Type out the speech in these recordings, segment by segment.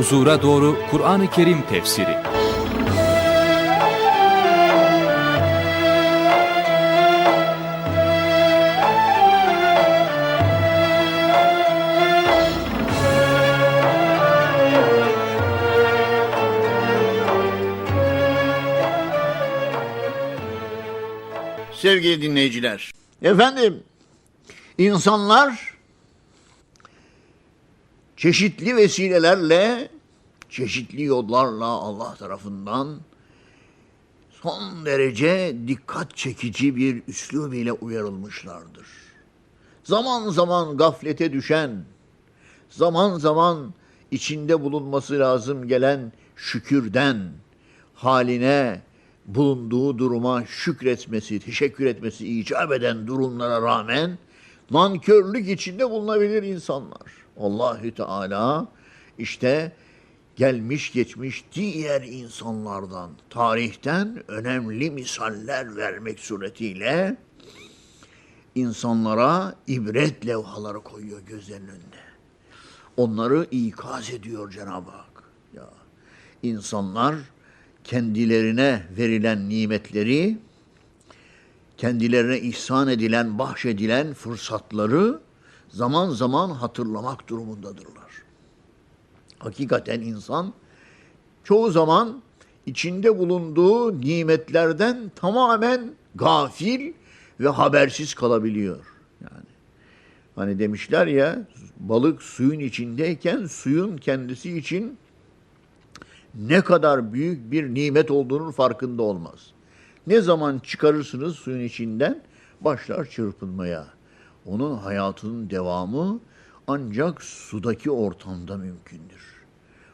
Huzura Doğru Kur'an-ı Kerim Tefsiri Sevgili dinleyiciler. Efendim, insanlar çeşitli vesilelerle, çeşitli yollarla Allah tarafından son derece dikkat çekici bir üslub ile uyarılmışlardır. Zaman zaman gaflete düşen, zaman zaman içinde bulunması lazım gelen şükürden haline bulunduğu duruma şükretmesi, teşekkür etmesi icap eden durumlara rağmen nankörlük içinde bulunabilir insanlar. Allahü Teala işte gelmiş geçmiş diğer insanlardan, tarihten önemli misaller vermek suretiyle insanlara ibret levhaları koyuyor gözlerinin önüne. Onları ikaz ediyor Cenab-ı Hak. Ya insanlar kendilerine verilen nimetleri, kendilerine ihsan edilen, bahşedilen fırsatları zaman zaman hatırlamak durumundadırlar. Hakikaten insan çoğu zaman içinde bulunduğu nimetlerden tamamen gafil ve habersiz kalabiliyor. Yani hani demişler ya balık suyun içindeyken suyun kendisi için ne kadar büyük bir nimet olduğunun farkında olmaz. Ne zaman çıkarırsınız suyun içinden başlar çırpınmaya. Onun hayatının devamı ancak sudaki ortamda mümkündür.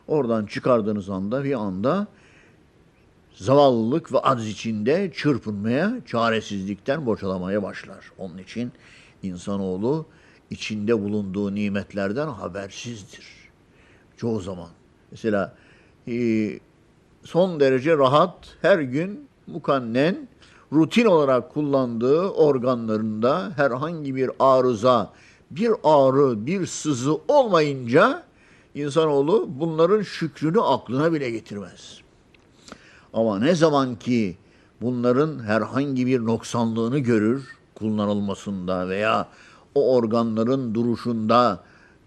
Oradan çıkardığınız anda bir anda zavallılık ve acz içinde çırpınmaya, çaresizlikten boçalamaya başlar. Onun için insanoğlu içinde bulunduğu nimetlerden habersizdir. Çoğu zaman. Mesela e, son derece rahat her gün mukannen rutin olarak kullandığı organlarında herhangi bir arıza, bir ağrı, bir sızı olmayınca insanoğlu bunların şükrünü aklına bile getirmez. Ama ne zaman ki bunların herhangi bir noksanlığını görür kullanılmasında veya o organların duruşunda,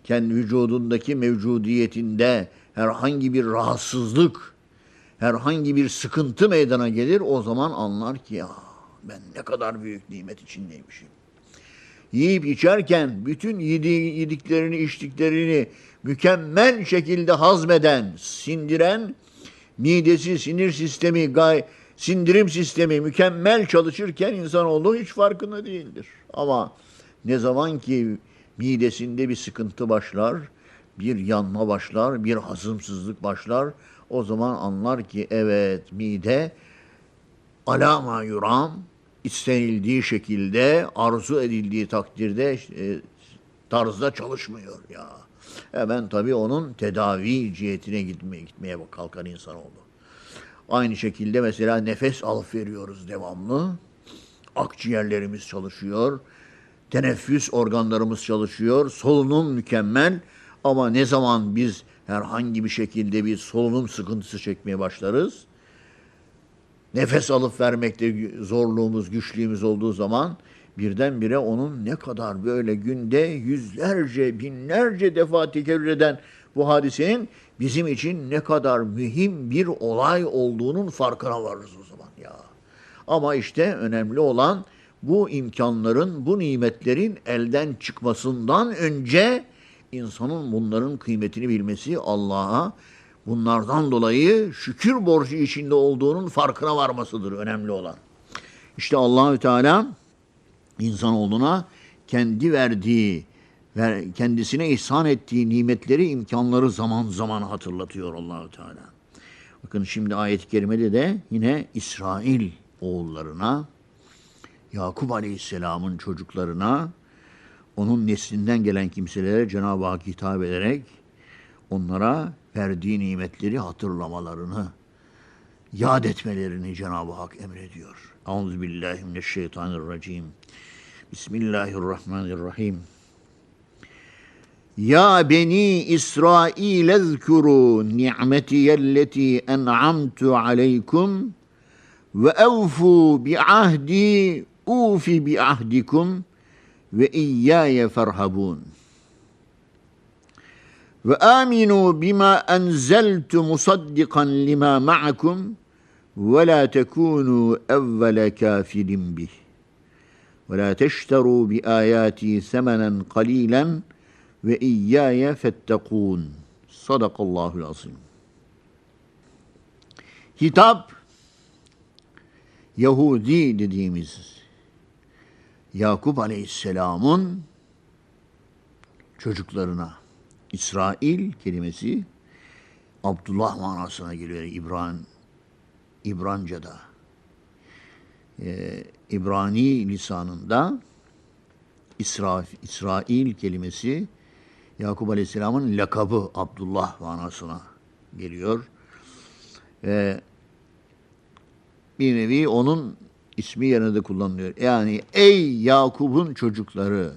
kendi vücudundaki mevcudiyetinde herhangi bir rahatsızlık, herhangi bir sıkıntı meydana gelir o zaman anlar ki ya ben ne kadar büyük nimet içindeymişim. Yiyip içerken bütün yediği, yediklerini içtiklerini mükemmel şekilde hazmeden, sindiren, midesi, sinir sistemi, gay, sindirim sistemi mükemmel çalışırken insanoğlu hiç farkında değildir. Ama ne zaman ki midesinde bir sıkıntı başlar, bir yanma başlar, bir hazımsızlık başlar. O zaman anlar ki evet mide alama yuram istenildiği şekilde arzu edildiği takdirde e, tarzda çalışmıyor ya. Hemen tabii onun tedavi cihetine gitmeye, gitmeye kalkan insan oldu. Aynı şekilde mesela nefes alıp veriyoruz devamlı. Akciğerlerimiz çalışıyor. Teneffüs organlarımız çalışıyor. Solunum mükemmel. Ama ne zaman biz herhangi bir şekilde bir solunum sıkıntısı çekmeye başlarız, nefes alıp vermekte zorluğumuz, güçlüğümüz olduğu zaman birdenbire onun ne kadar böyle günde yüzlerce, binlerce defa tekerrür eden bu hadisenin bizim için ne kadar mühim bir olay olduğunun farkına varırız o zaman ya. Ama işte önemli olan bu imkanların, bu nimetlerin elden çıkmasından önce insanın bunların kıymetini bilmesi Allah'a bunlardan dolayı şükür borcu içinde olduğunun farkına varmasıdır önemli olan. İşte Allahü Teala insanoğluna kendi verdiği ve kendisine ihsan ettiği nimetleri, imkanları zaman zaman hatırlatıyor Allahü Teala. Bakın şimdi ayet-i kerimede de yine İsrail oğullarına, Yakup Aleyhisselam'ın çocuklarına onun neslinden gelen kimselere Cenab-ı Hak hitap ederek onlara verdiği nimetleri hatırlamalarını, yad etmelerini Cenab-ı Hak emrediyor. Euzubillahimineşşeytanirracim. Bismillahirrahmanirrahim. Ya beni İsrail ezkuru ni'metiyelleti en'amtu aleykum ve evfu bi ahdi ufi bi ahdikum ve iyyaya ferhabun. Ve aminu bima enzeltu musaddikan lima ma'akum ve la tekunu evvele kafirin bih. Ve la teşteru bi ayati semenen qalilan ve iyyaya fettekun. Sadakallahul azim. Hitap Yahudi dediğimiz Yakup Aleyhisselam'ın çocuklarına İsrail kelimesi Abdullah manasına geliyor İbran İbranca'da. Ee, İbrani lisanında İsra, İsrail kelimesi Yakup Aleyhisselam'ın lakabı Abdullah manasına geliyor. Ee, bir nevi onun ismi yerine de kullanılıyor. Yani ey Yakup'un çocukları,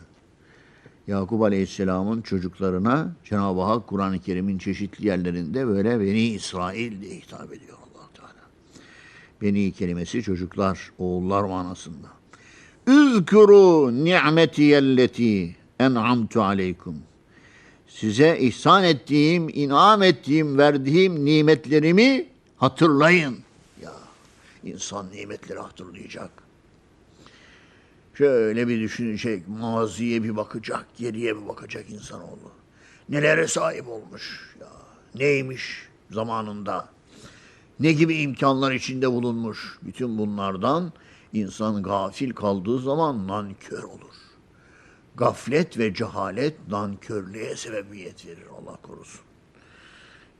Yakup Aleyhisselam'ın çocuklarına Cenab-ı Hak Kur'an-ı Kerim'in çeşitli yerlerinde böyle Beni İsrail diye hitap ediyor allah Teala. Beni kelimesi çocuklar, oğullar manasında. Üzkuru ni'metiyelleti en'amtu aleykum. Size ihsan ettiğim, inam ettiğim, verdiğim nimetlerimi hatırlayın. Ya insan nimetleri hatırlayacak. Şöyle bir düşünecek, maziye bir bakacak, geriye bir bakacak insanoğlu. Nelere sahip olmuş ya. Neymiş zamanında? Ne gibi imkanlar içinde bulunmuş? Bütün bunlardan insan gafil kaldığı zaman nankör olur. Gaflet ve cehalet nankörlüğe sebebiyet verir Allah korusun.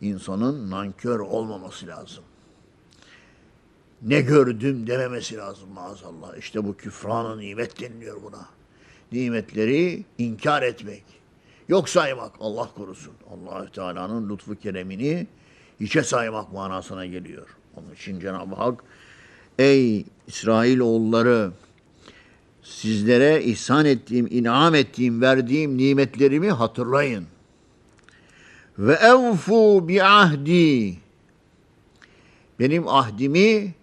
İnsanın nankör olmaması lazım. Ne gördüm dememesi lazım maazallah. İşte bu küfranı nimet deniliyor buna. Nimetleri inkar etmek. Yok saymak Allah korusun. Allahü Teala'nın lütfu keremini hiçe saymak manasına geliyor. Onun için Cenab-ı Hak ey İsrail oğulları sizlere ihsan ettiğim, inam ettiğim, verdiğim nimetlerimi hatırlayın. Ve evfu bi ahdi benim ahdimi,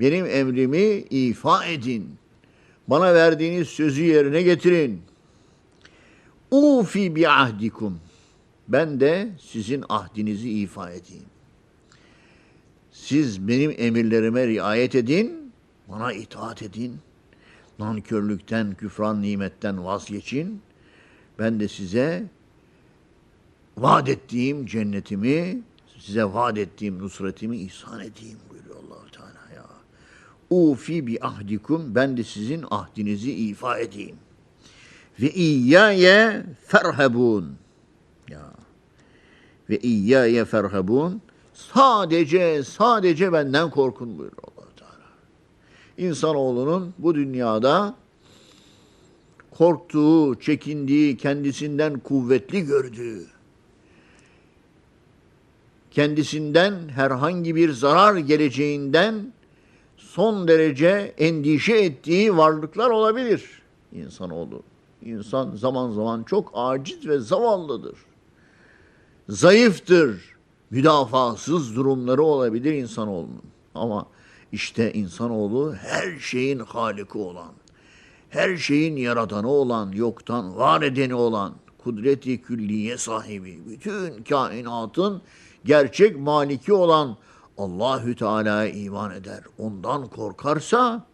benim emrimi ifa edin. Bana verdiğiniz sözü yerine getirin. Ufi bi ahdikum. Ben de sizin ahdinizi ifa edeyim. Siz benim emirlerime riayet edin, bana itaat edin. Nankörlükten, küfran nimetten vazgeçin. Ben de size vaat ettiğim cennetimi, size vaat ettiğim nusretimi ihsan edeyim buyuruyor allah Teala ya. Ufi bi ahdikum, ben de sizin ahdinizi ifa edeyim. Ve iyyaye ferhabun. Ya. Ve iyyaye ferhabun. Sadece, sadece benden korkun buyuruyor allah Teala. İnsanoğlunun bu dünyada korktuğu, çekindiği, kendisinden kuvvetli gördüğü, kendisinden herhangi bir zarar geleceğinden son derece endişe ettiği varlıklar olabilir insanoğlu. İnsan zaman zaman çok aciz ve zavallıdır. Zayıftır. Müdafasız durumları olabilir insanoğlunun. Ama işte insanoğlu her şeyin haliki olan, her şeyin yaradanı olan, yoktan var edeni olan, kudreti külliye sahibi, bütün kainatın gerçek maliki olan Allahü Teala'ya iman eder. Ondan korkarsa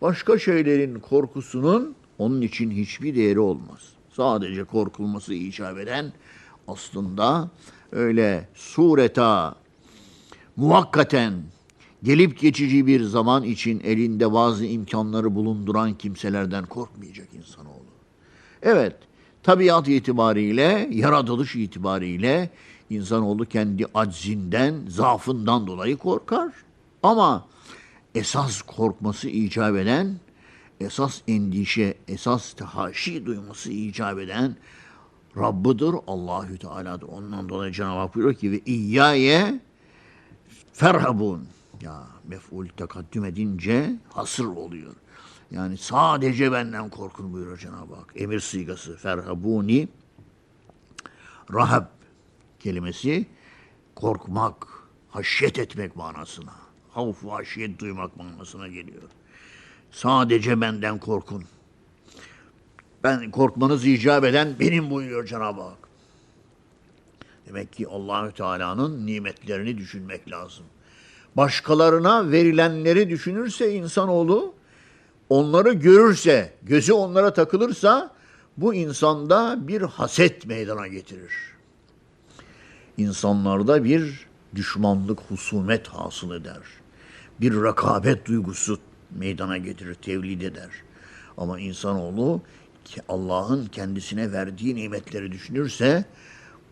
başka şeylerin korkusunun onun için hiçbir değeri olmaz. Sadece korkulması icap eden aslında öyle sureta muvakkaten gelip geçici bir zaman için elinde bazı imkanları bulunduran kimselerden korkmayacak insanoğlu. Evet, tabiat itibariyle, yaratılış itibariyle insanoğlu kendi aczinden, zaafından dolayı korkar. Ama esas korkması icap eden, esas endişe, esas tehaşi duyması icap eden Rabbıdır, Allahü Teala'dır. Ondan dolayı Cenab-ı Hak buyuruyor ki ve iyyaye ferhabun. Ya mef'ul tekaddüm edince hasır oluyor. Yani sadece benden korkun buyuruyor Cenab-ı Hak. Emir sigası ferhabuni Rahab kelimesi korkmak, haşyet etmek manasına. Havf ve haşyet duymak manasına geliyor. Sadece benden korkun. Ben korkmanız icap eden benim buyuruyor Cenab-ı Hak. Demek ki Allahü Teala'nın nimetlerini düşünmek lazım. Başkalarına verilenleri düşünürse insanoğlu, onları görürse, gözü onlara takılırsa bu insanda bir haset meydana getirir. İnsanlarda bir düşmanlık, husumet hasıl eder. Bir rekabet duygusu meydana getirir, tevlid eder. Ama insanoğlu Allah'ın kendisine verdiği nimetleri düşünürse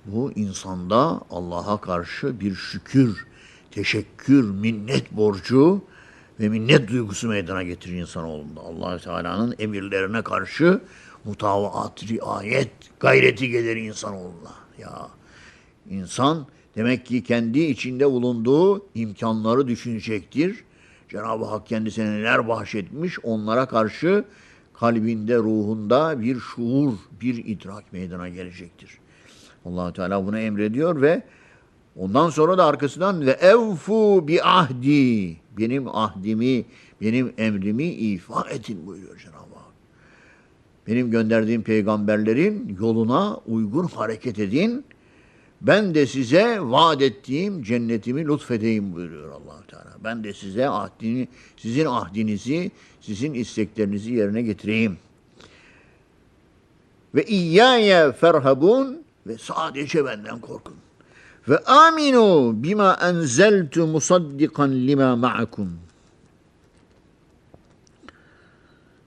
bu insanda Allah'a karşı bir şükür, teşekkür, minnet borcu ve minnet duygusu meydana getirir insanoğlunda. allah Teala'nın emirlerine karşı mutavaat, riayet, gayreti gelir insanoğluna. Ya insan demek ki kendi içinde bulunduğu imkanları düşünecektir. Cenab-ı Hak kendisine neler bahşetmiş onlara karşı kalbinde, ruhunda bir şuur, bir idrak meydana gelecektir. allah Teala bunu emrediyor ve ondan sonra da arkasından ve evfu bi ahdi benim ahdimi, benim emrimi ifa edin buyuruyor Cenab-ı Hak. Benim gönderdiğim peygamberlerin yoluna uygun hareket edin. Ben de size vaat ettiğim cennetimi lütfedeyim buyuruyor allah Teala. Ben de size ahdini, sizin ahdinizi, sizin isteklerinizi yerine getireyim. Ve iyyâye ferhabun ve sadece benden korkun. Ve aminu bima enzeltu musaddikan lima ma'akum.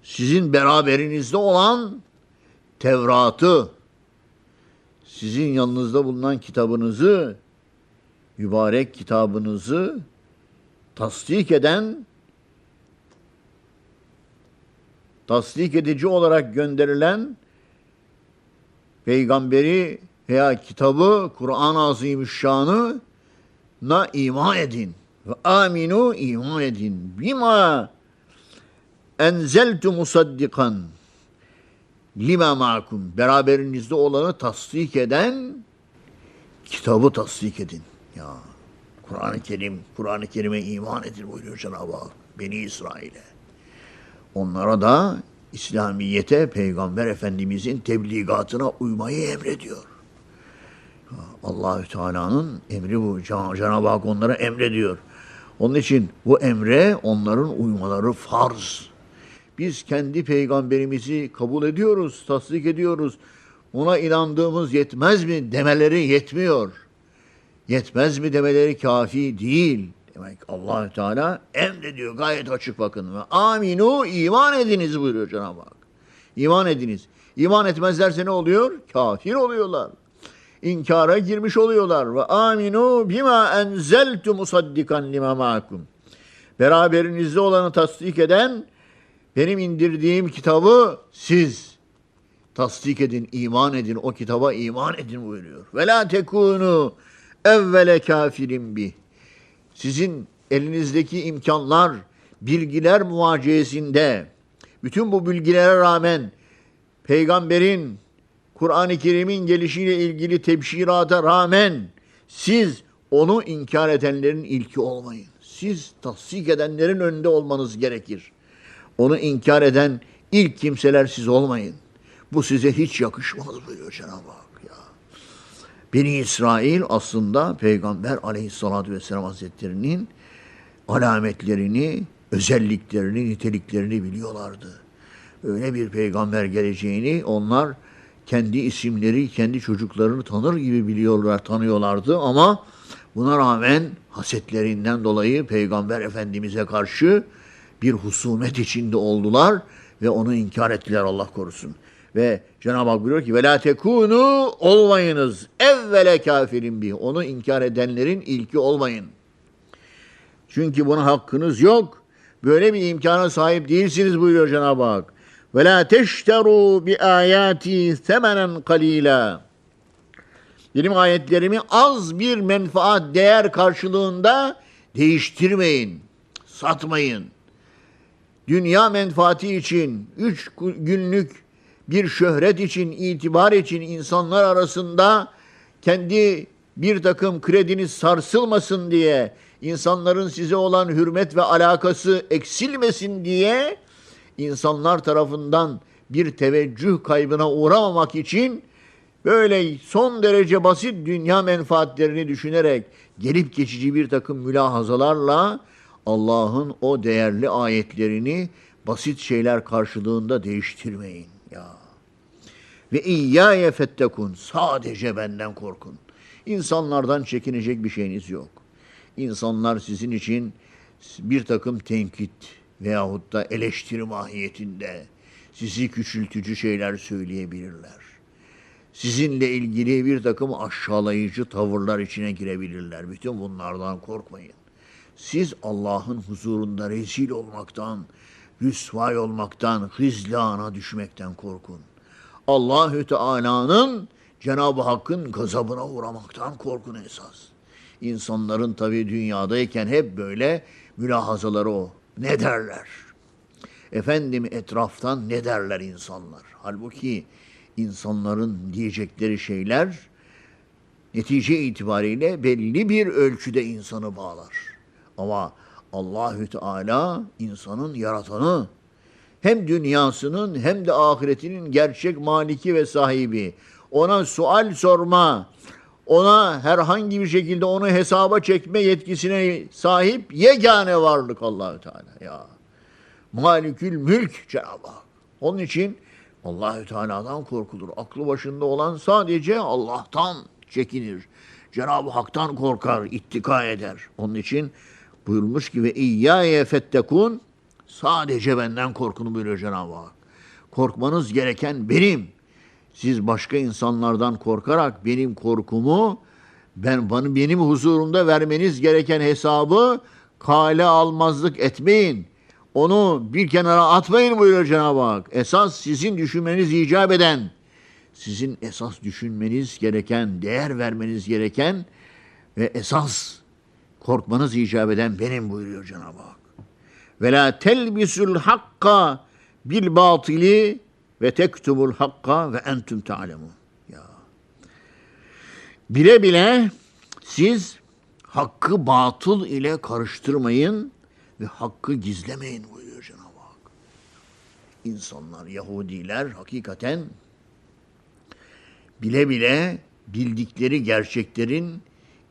Sizin beraberinizde olan Tevrat'ı, sizin yanınızda bulunan kitabınızı, mübarek kitabınızı tasdik eden, tasdik edici olarak gönderilen peygamberi veya kitabı Kur'an-ı Azimüşşan'ı na iman edin. Ve aminu iman edin. Bima enzeltu musaddikan lima ma'akum. Beraberinizde olanı tasdik eden kitabı tasdik edin. Ya Kur'an-ı Kerim, Kur'an-ı Kerim'e iman edin buyuruyor Cenab-ı Hak. Beni İsrail'e. Onlara da İslamiyete, Peygamber Efendimizin tebligatına uymayı emrediyor. Allahü Teala'nın emri bu. Cenab-ı Hak onlara emrediyor. Onun için bu emre onların uymaları farz. Biz kendi peygamberimizi kabul ediyoruz, tasdik ediyoruz. Ona inandığımız yetmez mi demeleri yetmiyor. Yetmez mi demeleri kafi değil. Demek Allahü Teala emrediyor gayet açık bakın. Aminu iman ediniz buyuruyor Cenab-ı Hak. İman ediniz. İman etmezlerse ne oluyor? Kafir oluyorlar. İnkara girmiş oluyorlar. Ve aminu bima enzeltu musaddikan lima ma'akum. Beraberinizde olanı tasdik eden benim indirdiğim kitabı siz tasdik edin, iman edin, o kitaba iman edin buyuruyor. Ve la tekunu evvele kafirin bih. Sizin elinizdeki imkanlar, bilgiler muvaciyesinde, bütün bu bilgilere rağmen peygamberin, Kur'an-ı Kerim'in gelişiyle ilgili tebşirata rağmen siz onu inkar edenlerin ilki olmayın. Siz tasdik edenlerin önünde olmanız gerekir. Onu inkar eden ilk kimseler siz olmayın. Bu size hiç yakışmaz buyuruyor Cenab-ı Hak ya. Beni İsrail aslında Peygamber aleyhissalatü vesselam hazretlerinin alametlerini, özelliklerini, niteliklerini biliyorlardı. Öyle bir peygamber geleceğini onlar kendi isimleri, kendi çocuklarını tanır gibi biliyorlar, tanıyorlardı ama buna rağmen hasetlerinden dolayı Peygamber Efendimiz'e karşı bir husumet içinde oldular ve onu inkar ettiler Allah korusun. Ve Cenab-ı Hak buyuruyor ki la tekunu olmayınız evvele kafirin bih. Onu inkar edenlerin ilki olmayın. Çünkü buna hakkınız yok. Böyle bir imkana sahip değilsiniz buyuruyor Cenab-ı Hak. Ve la teşteru bi ayati semenen kalila. Benim ayetlerimi az bir menfaat, değer karşılığında değiştirmeyin, satmayın. Dünya menfaati için, üç günlük bir şöhret için, itibar için insanlar arasında kendi bir takım krediniz sarsılmasın diye, insanların size olan hürmet ve alakası eksilmesin diye insanlar tarafından bir teveccüh kaybına uğramamak için böyle son derece basit dünya menfaatlerini düşünerek gelip geçici bir takım mülahazalarla Allah'ın o değerli ayetlerini basit şeyler karşılığında değiştirmeyin ya. Ve iyyâye fettekun. Sadece benden korkun. İnsanlardan çekinecek bir şeyiniz yok. İnsanlar sizin için bir takım tenkit veyahut da eleştiri mahiyetinde sizi küçültücü şeyler söyleyebilirler. Sizinle ilgili bir takım aşağılayıcı tavırlar içine girebilirler. Bütün bunlardan korkmayın. Siz Allah'ın huzurunda rezil olmaktan, rüsvay olmaktan, hizlana düşmekten korkun. Allahü Teala'nın Cenab-ı Hakk'ın gazabına uğramaktan korkun esas. İnsanların tabii dünyadayken hep böyle mülahazaları o. Ne derler? Efendim etraftan ne derler insanlar? Halbuki insanların diyecekleri şeyler netice itibariyle belli bir ölçüde insanı bağlar. Ama Allahü Teala insanın yaratanı, hem dünyasının hem de ahiretinin gerçek maliki ve sahibi. Ona sual sorma, ona herhangi bir şekilde onu hesaba çekme yetkisine sahip yegane varlık Allahü Teala ya. Malikül mülk Cenab-ı Hak. Onun için Allahü Teala'dan korkulur. Aklı başında olan sadece Allah'tan çekinir. Cenab-ı Hak'tan korkar, ittika eder. Onun için buyurmuş ki ve iyyâye fettekun sadece benden korkunu buyuruyor Cenab-ı Hak. Korkmanız gereken benim. Siz başka insanlardan korkarak benim korkumu ben bana benim huzurumda vermeniz gereken hesabı kale almazlık etmeyin. Onu bir kenara atmayın buyuruyor Cenab-ı Hak. Esas sizin düşünmeniz icap eden, sizin esas düşünmeniz gereken, değer vermeniz gereken ve esas korkmanız icap eden benim buyuruyor Cenab-ı Hak. Ve la telbisul hakka bil batili ve tektubul hakka ve entüm ta'lemun. Ya. Bile bile siz hakkı batıl ile karıştırmayın ve hakkı gizlemeyin buyuruyor Cenab-ı Hak. İnsanlar, Yahudiler hakikaten bile bile bildikleri gerçeklerin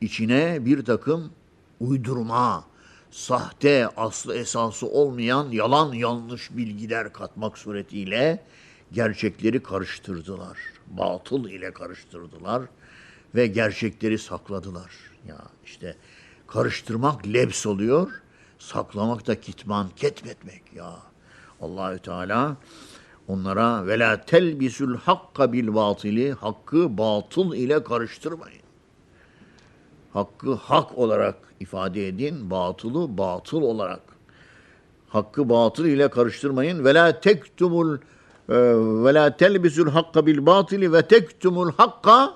içine bir takım uydurma, sahte, aslı esası olmayan yalan yanlış bilgiler katmak suretiyle gerçekleri karıştırdılar. Batıl ile karıştırdılar ve gerçekleri sakladılar. Ya işte karıştırmak lebs oluyor, saklamak da kitman, ketmetmek ya. Allahü Teala onlara ve la telbisul hakka bil batili hakkı batıl ile karıştırmayın. Hakkı hak olarak ifade edin, batılı batıl olarak. Hakkı batıl ile karıştırmayın. Ve la tektumul ve la telbisul hakka bil batili ve tektumul hakka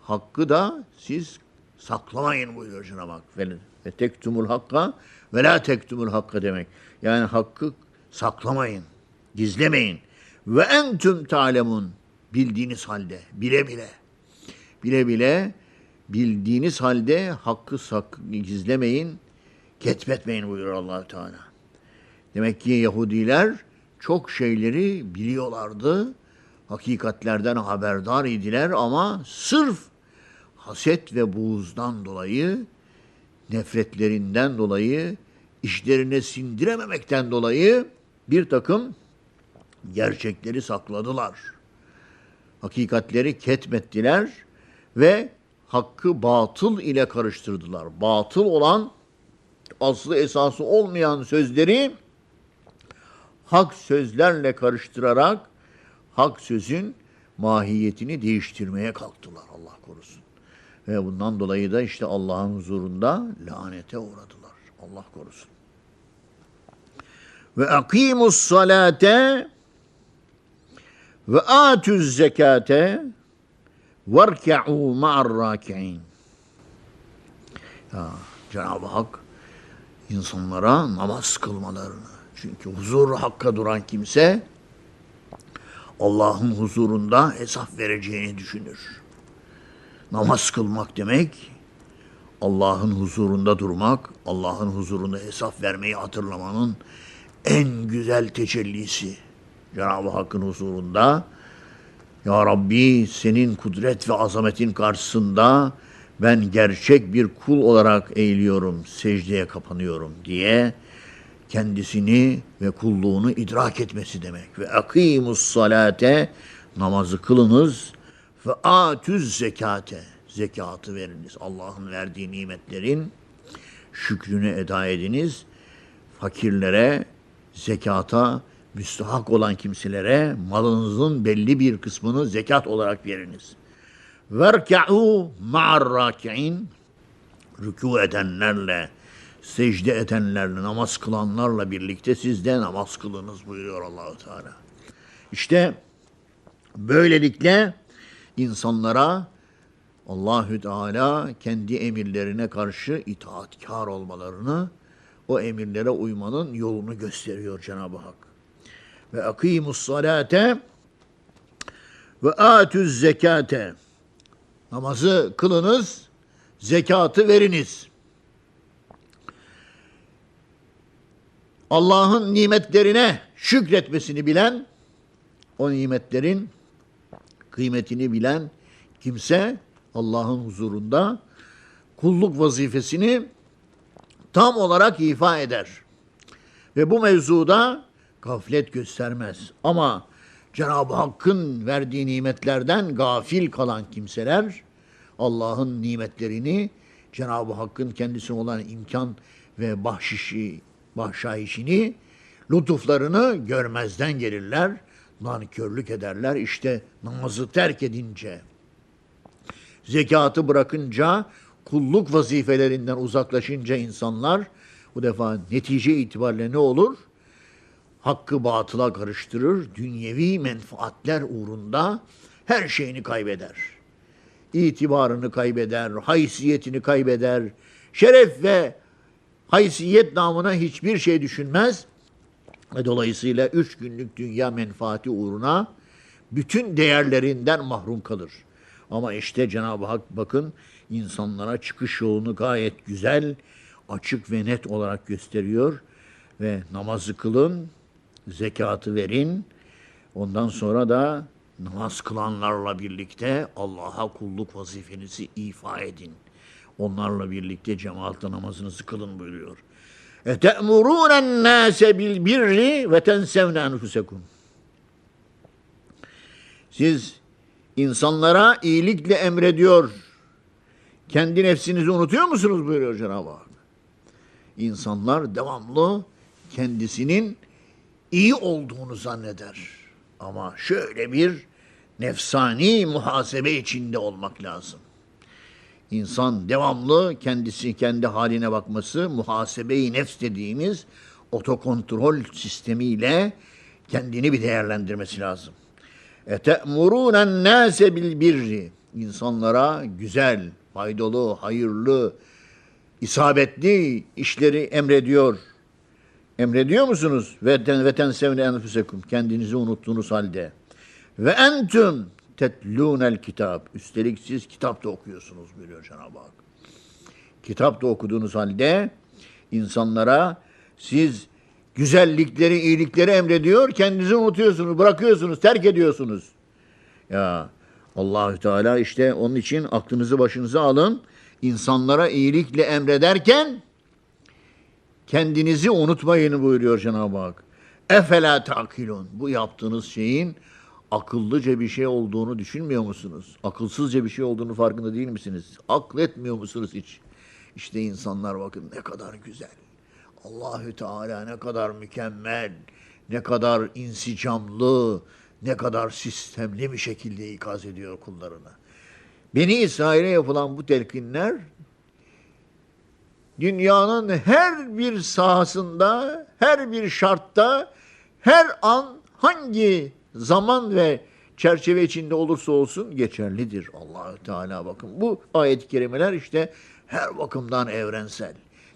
hakkı da siz saklamayın buyuruyor Cenab-ı Hak. Ve tektumul hakka ve la tektumul hakka demek. Yani hakkı saklamayın, gizlemeyin. Ve entüm talemun bildiğiniz halde, bile bile, bile bile bildiğiniz halde hakkı sak gizlemeyin, ketmetmeyin buyuruyor Allahü Teala. Demek ki Yahudiler çok şeyleri biliyorlardı. Hakikatlerden haberdar idiler ama sırf haset ve buğuzdan dolayı, nefretlerinden dolayı, işlerine sindirememekten dolayı bir takım gerçekleri sakladılar. Hakikatleri ketmettiler ve hakkı batıl ile karıştırdılar. Batıl olan aslı esası olmayan sözleri hak sözlerle karıştırarak hak sözün mahiyetini değiştirmeye kalktılar Allah korusun. Ve bundan dolayı da işte Allah'ın huzurunda lanete uğradılar. Allah korusun. Ve akimus salate ve atüz zekate verke'u ma'arraki'in. Ya Cenab-ı Hak insanlara namaz kılmalarını, çünkü huzur hakka duran kimse Allah'ın huzurunda hesap vereceğini düşünür. Namaz kılmak demek Allah'ın huzurunda durmak, Allah'ın huzurunda hesap vermeyi hatırlamanın en güzel tecellisi. Cenab-ı Hakk'ın huzurunda Ya Rabbi senin kudret ve azametin karşısında ben gerçek bir kul olarak eğiliyorum, secdeye kapanıyorum diye kendisini ve kulluğunu idrak etmesi demek. Ve akimus salate namazı kılınız ve atüz zekate zekatı veriniz. Allah'ın verdiği nimetlerin şükrünü eda ediniz. Fakirlere, zekata müstahak olan kimselere malınızın belli bir kısmını zekat olarak veriniz. Verka'u ma'ar raki'in rükû edenlerle, secde edenlerle, namaz kılanlarla birlikte siz de namaz kılınız buyuruyor Allahu Teala. İşte böylelikle insanlara Allahü Teala kendi emirlerine karşı itaatkar olmalarını, o emirlere uymanın yolunu gösteriyor Cenab-ı Hak. Ve akimus salate ve atüz zekate. Namazı kılınız, zekatı veriniz. Allah'ın nimetlerine şükretmesini bilen, o nimetlerin kıymetini bilen kimse Allah'ın huzurunda kulluk vazifesini tam olarak ifa eder. Ve bu mevzuda gaflet göstermez. Ama Cenab-ı Hakk'ın verdiği nimetlerden gafil kalan kimseler Allah'ın nimetlerini Cenab-ı Hakk'ın kendisine olan imkan ve bahşişi, bahşayişini, lütuflarını görmezden gelirler, nankörlük ederler. İşte namazı terk edince, zekatı bırakınca, kulluk vazifelerinden uzaklaşınca insanlar bu defa netice itibariyle ne olur? Hakkı batıla karıştırır, dünyevi menfaatler uğrunda her şeyini kaybeder. İtibarını kaybeder, haysiyetini kaybeder, şeref ve haysiyet namına hiçbir şey düşünmez ve dolayısıyla üç günlük dünya menfaati uğruna bütün değerlerinden mahrum kalır. Ama işte Cenab-ı Hak bakın insanlara çıkış yolunu gayet güzel, açık ve net olarak gösteriyor. Ve namazı kılın, zekatı verin. Ondan sonra da namaz kılanlarla birlikte Allah'a kulluk vazifenizi ifa edin. Onlarla birlikte cemaatle namazınızı kılın buyuruyor. اَتَأْمُرُونَ النَّاسَ بِالْبِرِّ وَتَنْسَوْنَ أَنْفُسَكُمْ Siz insanlara iyilikle emrediyor. Kendi nefsinizi unutuyor musunuz buyuruyor Cenab-ı Hak. İnsanlar devamlı kendisinin iyi olduğunu zanneder. Ama şöyle bir nefsani muhasebe içinde olmak lazım. İnsan devamlı kendisi kendi haline bakması, muhasebe-i nefs dediğimiz otokontrol sistemiyle kendini bir değerlendirmesi lazım. اَتَأْمُرُونَ النَّاسَ بِالْبِرِّ İnsanlara güzel, faydalı, hayırlı, isabetli işleri emrediyor. Emrediyor musunuz? Ve veten sevne enfusekum. Kendinizi unuttuğunuz halde. Ve entüm tetlûnel kitap. Üstelik siz kitap da okuyorsunuz buyuruyor Cenab-ı Hak. Kitap da okuduğunuz halde insanlara siz güzellikleri, iyilikleri emrediyor, kendinizi unutuyorsunuz, bırakıyorsunuz, terk ediyorsunuz. Ya Allahü Teala işte onun için aklınızı başınıza alın. İnsanlara iyilikle emrederken kendinizi unutmayın buyuruyor Cenab-ı Hak. Efela takilun. Bu yaptığınız şeyin akıllıca bir şey olduğunu düşünmüyor musunuz? Akılsızca bir şey olduğunu farkında değil misiniz? Akletmiyor musunuz hiç? İşte insanlar bakın ne kadar güzel. Allahü Teala ne kadar mükemmel, ne kadar insicamlı, ne kadar sistemli bir şekilde ikaz ediyor kullarına. Beni İsrail'e yapılan bu telkinler dünyanın her bir sahasında, her bir şartta, her an hangi zaman ve çerçeve içinde olursa olsun geçerlidir Allahü Teala bakın. Bu ayet-i kerimeler işte her bakımdan evrensel.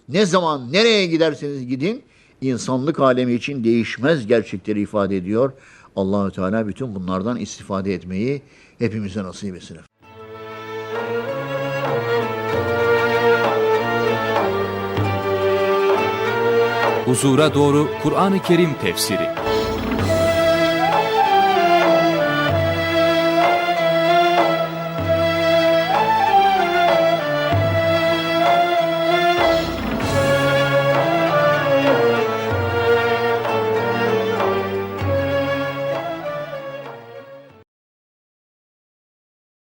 Ne zaman nereye giderseniz gidin insanlık alemi için değişmez gerçekleri ifade ediyor. Allahü Teala bütün bunlardan istifade etmeyi hepimize nasip etsin. Huzura doğru Kur'an-ı Kerim tefsiri